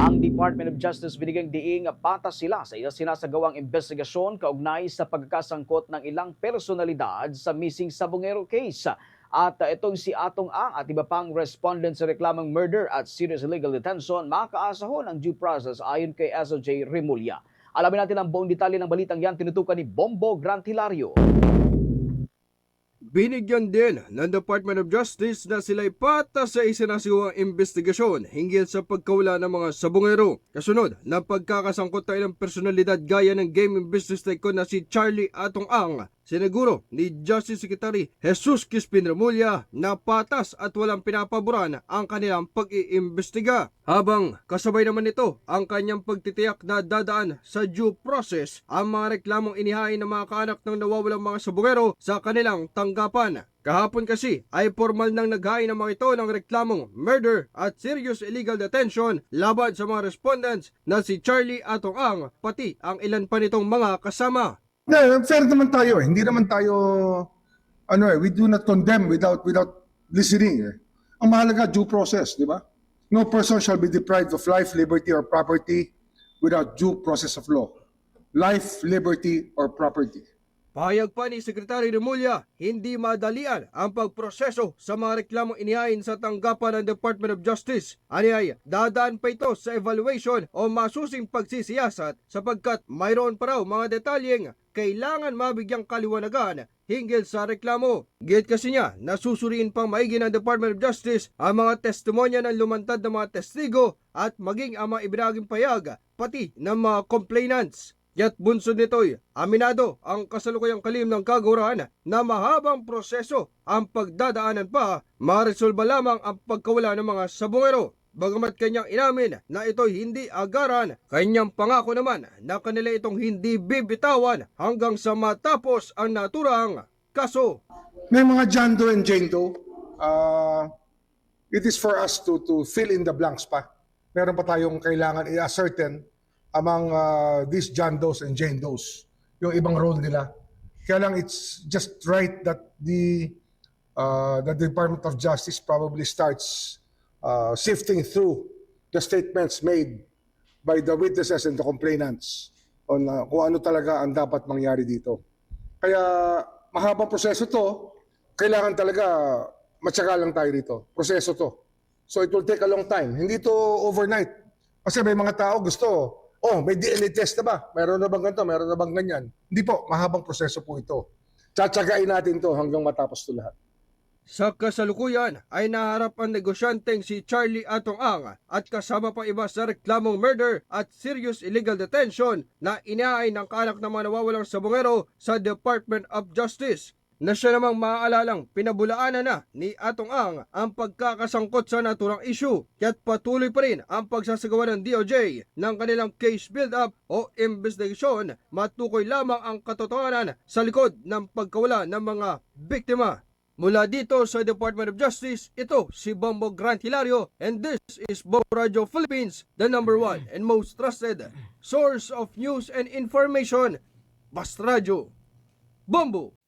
Ang Department of Justice binigyang diing patas sila sa sinasagawang investigasyon kaugnay sa pagkakasangkot ng ilang personalidad sa missing Sabongero case. At itong si Atong Ang at iba pang respondent sa reklamang murder at serious illegal detention makaasahon ang due process ayon kay SOJ Remulla. Alamin natin ang buong detalye ng balitang yan tinutukan ni Bombo Grant Hilario. Binigyan din ng Department of Justice na sila'y patas sa isinasiwang investigasyon hinggil sa pagkawala ng mga sabongero. Kasunod ng pagkakasangkot ng personalidad gaya ng game and business tycoon na si Charlie Atong Ang, siniguro ni Justice Secretary Jesus Crispin Remulla na patas at walang pinapaboran ang kanilang pag-iimbestiga. Habang kasabay naman nito ang kanyang pagtitiyak na dadaan sa due process ang mga reklamong inihain ng mga kaanak ng nawawalang mga sabongero sa kanilang tanggapan. Kahapon kasi ay formal nang naghain ng mga ito ng reklamong murder at serious illegal detention laban sa mga respondents na si Charlie Atong Ang pati ang ilan pa nitong mga kasama. Yeah, fair naman tayo eh. Hindi naman tayo ano eh, we do not condemn without without listening eh. Ang mahalaga due process, di ba? No person shall be deprived of life, liberty or property without due process of law. Life, liberty or property. Pahayag pa ni Secretary Remulla, hindi madalian ang pagproseso sa mga reklamong inihain sa tanggapan ng Department of Justice. Ani ay dadaan pa ito sa evaluation o masusing pagsisiyasat sapagkat mayroon pa raw mga detalyeng kailangan mabigyang kaliwanagan hinggil sa reklamo. Git kasi niya, nasusuriin pang maigi ng Department of Justice ang mga testimonya ng lumantad ng mga testigo at maging ang mga ibinaging payag pati ng mga complainants. Yat bunsod nito'y aminado ang kasalukuyang kalim ng kagurahan na mahabang proseso ang pagdadaanan pa maresolba lamang ang pagkawala ng mga sabongero. Bagamat kanyang inamin na ito'y hindi agaran, kanyang pangako naman na kanila itong hindi bibitawan hanggang sa matapos ang naturang kaso. May mga John Doe and Jane Doe. Uh, it is for us to to fill in the blanks pa. Meron pa tayong kailangan i-ascertain among uh, these John Does and Jane Does, yung ibang role nila. Kaya lang it's just right that the uh, the Department of Justice probably starts uh, sifting through the statements made by the witnesses and the complainants on uh, kung ano talaga ang dapat mangyari dito. Kaya mahabang proseso to, kailangan talaga matyaga lang tayo dito. Proseso to. So it will take a long time. Hindi to overnight. Kasi may mga tao gusto, oh, may DNA test na ba? Meron na bang ganito? Meron na bang ganyan? Hindi po, mahabang proseso po ito. Tsatsagain natin to hanggang matapos to lahat. Sa kasalukuyan ay naharap ang negosyanteng si Charlie Atong Ang at kasama pa iba sa reklamong murder at serious illegal detention na inaay ng kaanak ng mga nawawalang sabongero sa Department of Justice na siya namang maaalalang pinabulaanan na ni Atong Ang ang pagkakasangkot sa naturang issue kaya't patuloy pa rin ang pagsasagawa ng DOJ ng kanilang case build-up o investigasyon matukoy lamang ang katotohanan sa likod ng pagkawala ng mga biktima. Mula dito sa Department of Justice, ito si Bombo Grant Hilario and this is Bombo Radio Philippines, the number one and most trusted source of news and information. Basta Radio. Bombo!